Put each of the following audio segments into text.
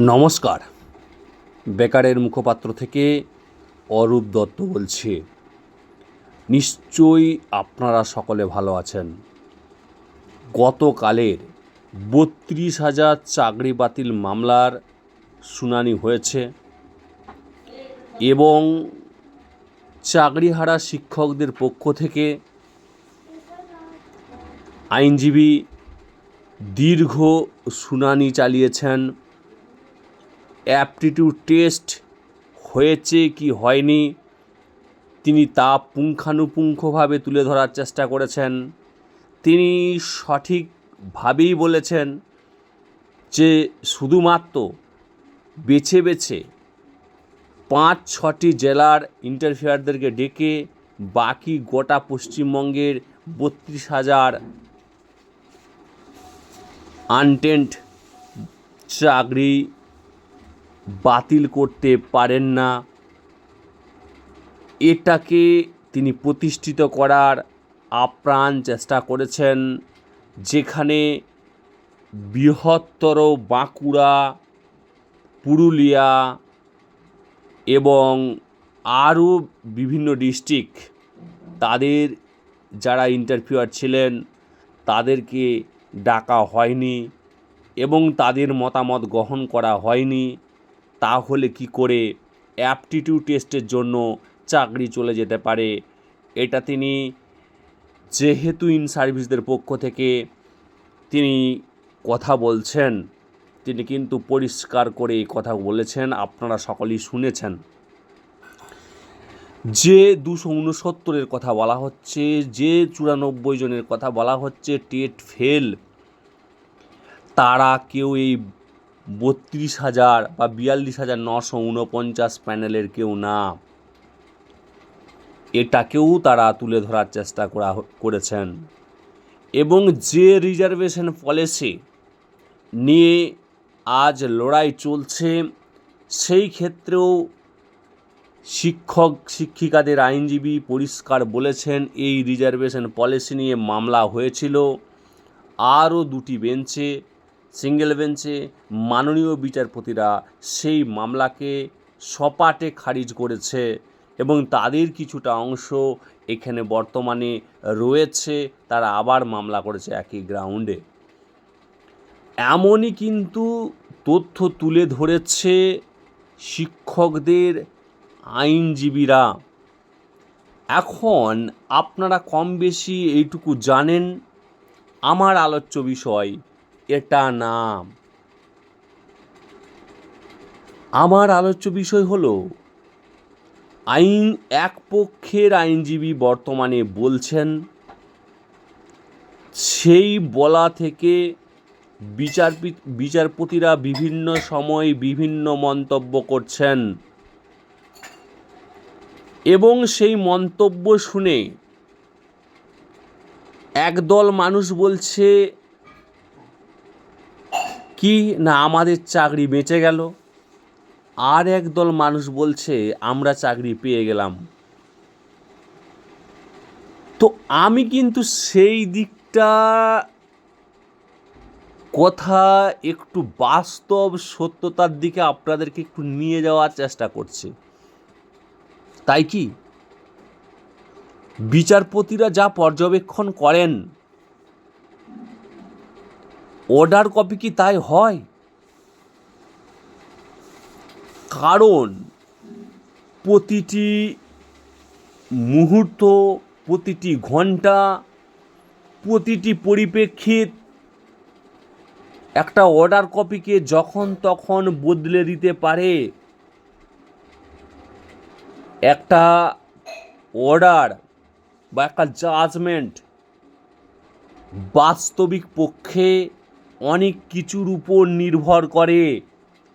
নমস্কার। বেকারের মুখপাত্র থেকে অরূপ দত্ত বলছি। নিশ্চয়ই আপনারা সকলে ভালো আছেন। গতকালের বত্রিশ হাজার চাকরি বাতিল মামলার শুনানি হয়েছে এবং চাকরিহারা শিক্ষকদের পক্ষ থেকে আইনজীবী দীর্ঘ শুনানি চালিয়েছেন অ্যাপটিটিউড টেস্ট হয়েছে কি হয়নি? তিনি তা পুঙ্খানুপুঙ্খভাবে তুলে ধরার চেষ্টা করেছেন। তিনি সঠিকভাবেই বলেছেন যে শুধুমাত্র বেছে বেছে পাঁচ ছটি জেলার ইন্টারফেয়ারদেরকে ডেকে বাকি গোটা পশ্চিমবঙ্গের বত্রিশ হাজার আনটেন্ট চাকরি বাতিল করতে পারেন না। এটাকে তিনি প্রতিষ্ঠিত করার আপ্রাণ চেষ্টা করেছেন, যেখানে বৃহত্তর বাঁকুড়া, পুরুলিয়া এবং আরও বিভিন্ন ডিস্ট্রিক্ট, তাদের যারা ইন্টারভিউয়ার ছিলেন, তাদেরকে ডাকা হয়নি এবং তাদের মতামত গ্রহণ করা হয়নি। তাহলে কি করে অ্যাপটিটিউড টেস্টের জন্য চাকরি চলে যেতে পারে? এটা তিনি যেহেতু ইন সার্ভিসদের পক্ষ থেকে তিনি কথা বলছেন, তিনি কিন্তু পরিষ্কার করে এই কথা বলেছেন, আপনারা সকলেই শুনেছেন। যে দুশো উনসত্তরের কথা বলা হচ্ছে, যে চুরানব্বই জনের কথা বলা হচ্ছে, টেট ফেল, তারা কেউ এই বত্রিশ হাজার বা বিয়াল্লিশ হাজার নশো উনপঞ্চাশ প্যানেলের কেউ না। এটাকেও তারা তুলে ধরার চেষ্টা করা করেছেন। এবং যে রিজার্ভেশন পলিসি নিয়ে আজ লড়াই চলছে, সেই ক্ষেত্রেও শিক্ষক, শিক্ষিকাদের আইনজীবী পরিষ্কার বলেছেন, এই রিজার্ভেশন পলিসি নিয়ে মামলা হয়েছিল। আরও দুটি বেঞ্চে সিঙ্গেল বেঞ্চে মাননীয় বিচারপতিরা সেই মামলাকে সপাটে খারিজ করেছে এবং তাদের কিছুটা অংশ এখানে বর্তমানে রয়েছে, তারা আবার মামলা করেছে একই গ্রাউন্ডে। এমনই কিন্তু তথ্য তুলে ধরেছে শিক্ষকদের আইনজীবীরা। এখন আপনারা কম বেশি এইটুকু জানেন। আমার আলোচ্য বিষয় এটা নাম আমার আলোচ্য বিষয় হলো, আইন এক পক্ষের আইনজীবী বর্তমানে বলছেন, সেই বলা থেকে বিচারপি, বিচারপতিরা বিভিন্ন সময় বিভিন্ন মন্তব্য করছেন। এবং সেই মন্তব্য শুনে একদল মানুষ বলছে কি না আমাদের চাকরি বেঁচে গেল? আর একদল মানুষ বলছে, আমরা চাকরি পেয়ে গেলাম। তো আমি কিন্তু সেই দিকটা কথা একটু বাস্তব সত্যতার দিকে আপনাদেরকে একটু নিয়ে যাওয়ার চেষ্টা করছি। তাই কি? বিচারপতিরা যা পর্যবেক্ষণ করেন অর্ডার কপি কি তাই হয়? কারণ প্রতিটি মুহূর্ত, প্রতিটি ঘণ্টা, প্রতিটি পরিপ্রেক্ষিত একটা অর্ডার কপিকে যখন তখন বদলে দিতে পারে। একটা অর্ডার বা একটা জাজমেন্ট বাস্তবিক পক্ষে অনেক কিছুর উপর নির্ভর করে।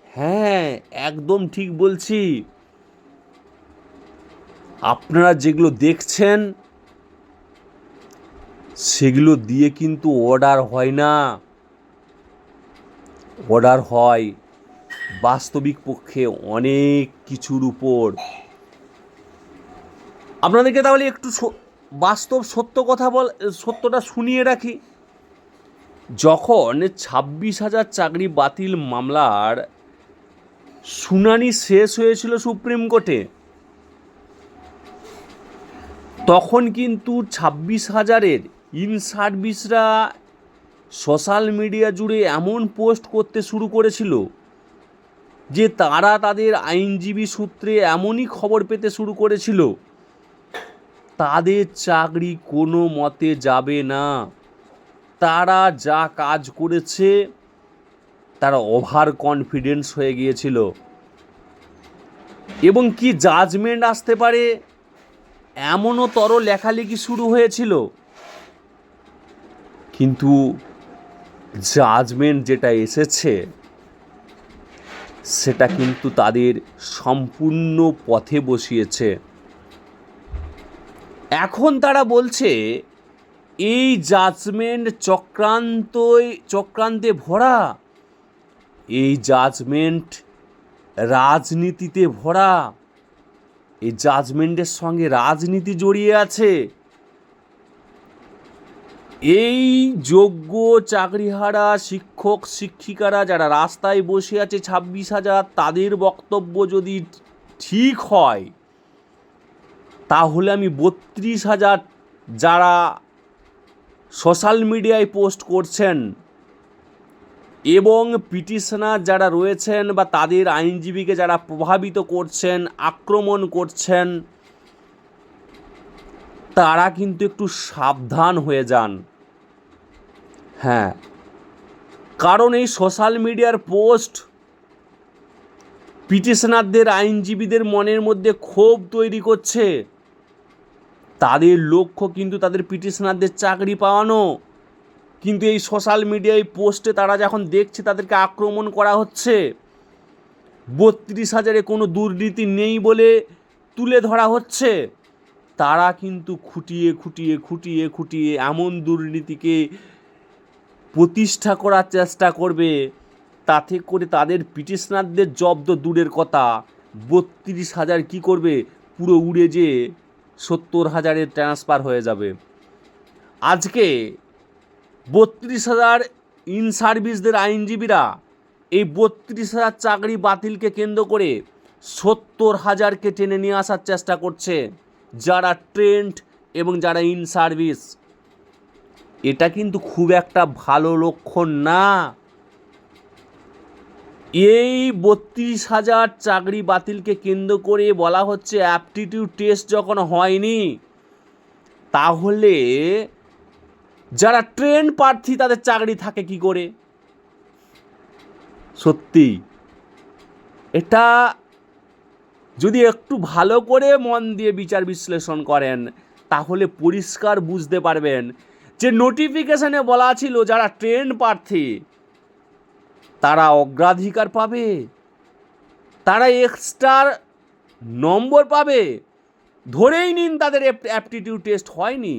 হ্যাঁ একদম ঠিক বলছি। আপনারা যেগুলো দেখছেন, সেগুলো দিয়ে কিন্তু অর্ডার হয় না। অর্ডার হয় বাস্তবিক পক্ষে অনেক কিছুর উপর। আপনাদেরকে তাহলে একটু বাস্তব সত্য কথা বল, সত্যটা শুনিয়ে রাখি। যখন ছাব্বিশ হাজার চাকরি বাতিল মামলার শুনানি শেষ হয়েছিল সুপ্রিম কোর্টে, তখন কিন্তু ছাব্বিশ হাজারের ইন সার্ভিসরা সোশ্যাল মিডিয়া জুড়ে এমন পোস্ট করতে শুরু করেছিল যে তারা তাদের আইনজীবী সূত্রে এমনই খবর পেতে শুরু করেছিল, তাদের চাকরি কোনো মতে যাবে না। তারা যা কাজ করেছে, তারা ওভার কনফিডেন্স হয়ে গিয়েছিল। এবং কি জাজমেন্ট আসতে পারে? এমনও তর লেখালেখি শুরু হয়েছিল। কিন্তু জাজমেন্ট যেটা এসেছে, সেটা কিন্তু তাদের সম্পূর্ণ পথে বসিয়েছে। এখন তারা বলছে এই জাজমেন্ট চক্রান্তই, চক্রান্তে ভরা। এই জাজমেন্ট রাজনীতিতে ভরা। এই জাজমেন্টের সঙ্গে রাজনীতি জড়িয়ে আছে। এই যোগ্য চাকরিহারা শিক্ষক, শিক্ষিকারা যারা রাস্তায় বসে আছে ছাব্বিশ হাজার, তাদের বক্তব্য যদি ঠিক হয়, তাহলে আমি বত্রিশ হাজার যারা সোশ্যাল মিডিয়ায় পোস্ট করছেন। এবং পিটিশনার যারা রয়েছেন বা তাদের আইনজীবীকে যারা প্রভাবিত করছেন, আক্রমণ করছেন, তারা কিন্তু একটু সাবধান হয়ে যান। হ্যাঁ কারণ এই সোশ্যাল মিডিয়ার পোস্ট পিটিশনারদের, আইনজীবীদের মনের মধ্যে ক্ষোভ তৈরি করছে। তাদের লক্ষ্য কিন্তু তাদের পিটিশনারদের চাকরি পাওয়ানো। কিন্তু এই সোশ্যাল মিডিয়ায় পোস্টে তারা যখন দেখছে তাদেরকে আক্রমণ করা হচ্ছে, বত্রিশ হাজারে কোনো দুর্নীতি নেই বলে তুলে ধরা হচ্ছে, তারা কিন্তু খুঁটিয়ে খুঁটিয়ে খুঁটিয়ে খুঁটিয়ে এমন দুর্নীতিকে প্রতিষ্ঠা করার চেষ্টা করবে, তাতে করে তাদের পিটিশনারদের জব্দ দূরের কথা। বত্রিশ হাজার কী করবে? পুরো উড়ে যে সত্তর হাজারের ট্রান্সফার হয়ে যাবে। আজকে বত্রিশ হাজার ইন সার্ভিসদের আইনজীবীরা এই বত্রিশ হাজার চাকরি বাতিলকে কেন্দ্র করে সত্তর হাজারকে টেনে নিয়ে আসার চেষ্টা করছে যারা ট্রেন্ড এবং যারা ইন সার্ভিস এটা কিন্তু খুব একটা ভালো লক্ষণ না। এই বত্রিশ হাজার চাকরি বাতিলকে কেন্দ্র করে বলা হচ্ছে অ্যাপটিটিউড টেস্ট যখন হয়নি, তাহলে যারা ট্রেন প্রার্থী তাদের চাকরি থাকে কি করে? সত্যি, এটা যদি একটু ভালো করে মন দিয়ে বিচার বিশ্লেষণ করেন, তাহলে পরিষ্কার বুঝতে পারবেন যে নোটিফিকেশনে বলা ছিল যারা ট্রেন প্রার্থী তারা অগ্রাধিকার পাবে। তারা এক্সট্রা নম্বর পাবে। ধরেই নিন তাদের অ্যাপটিটিউড টেস্ট হয়নি।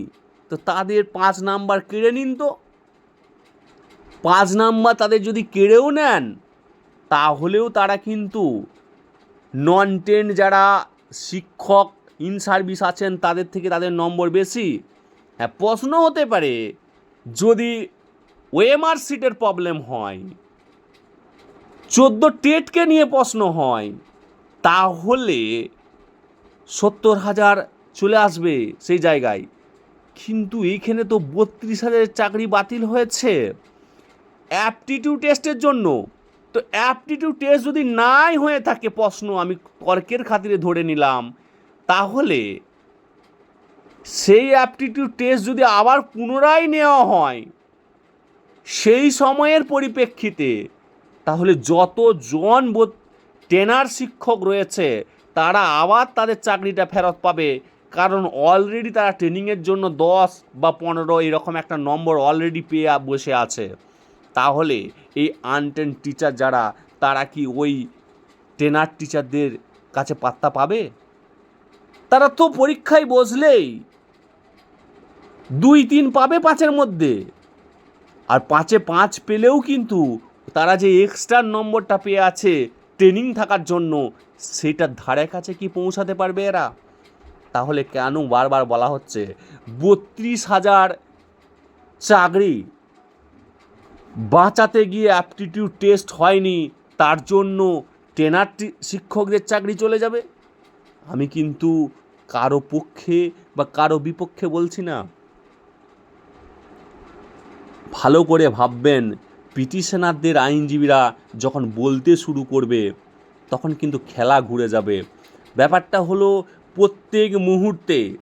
তো তাদের পাঁচ নাম্বার কেড়ে নিন তো। পাঁচ নাম্বার তাদের যদি কেড়েও নেন, তাহলেও তারা কিন্তু নন টেন যারা শিক্ষক ইন সার্ভিস আছেন, তাদের থেকে তাদের নম্বর বেশি। হ্যাঁ প্রশ্ন হতে পারে, যদি ওএমআর সিটের প্রবলেম হয় চোদ্দ টেটকে নিয়ে প্রশ্ন হয়, তাহলে সত্তর হাজার চলে আসবে সেই জায়গায়। কিন্তু এইখানে তো বত্রিশ হাজারের চাকরি বাতিল হয়েছে। অ্যাপটিটিউড টেস্টের জন্য। তো অ্যাপটিটিউড টেস্ট যদি নাই হয়ে থাকে প্রশ্ন আমি তর্কের খাতিরে ধরে নিলাম, তাহলে সেই অ্যাপটিটিউড টেস্ট যদি আবার পুনরায় নেওয়া হয়, সেই সময়ের পরিপ্রেক্ষিতে তাহলে যতজন টেনার শিক্ষক রয়েছে, তারা আবার তাদের চাকরিটা ফেরত পাবে। কারণ অলরেডি তারা ট্রেনিংয়ের জন্য দশ বা পনেরো এরকম একটা নম্বর অলরেডি পেয়ে বসে আছে। তাহলে এই আনটেন টিচার যারা, তারা কি ওই ট্রেনার টিচারদের কাছে পাত্তা পাবে? তারা তো পরীক্ষায় বসলেই দুই তিন পাবে পাঁচের মধ্যে। আর পাঁচে পাঁচ পেলেও কিন্তু তারা যে এক্সট্রা নম্বরটা পেয়ে আছে ট্রেনিং থাকার জন্য, সেটার ধারে কাছে কি পৌঁছাতে পারবে এরা? তাহলে কেন বারবার বলা হচ্ছে বত্রিশ হাজার চাকরি? বাঁচাতে গিয়ে অ্যাপটিটিউড টেস্ট হয়নি, তার জন্য ট্রেনার শিক্ষকদের চাকরি চলে যাবে? আমি কিন্তু কারও পক্ষে বা কারও বিপক্ষে বলছি না। ভালো করে ভাববেন পিটিশনারদের আইনজীবীরা যখন বলতে শুরু করবে, তখন কিন্তু খেলা ঘুরে যাবে। ব্যাপারটা হলো প্রত্যেক মুহূর্তে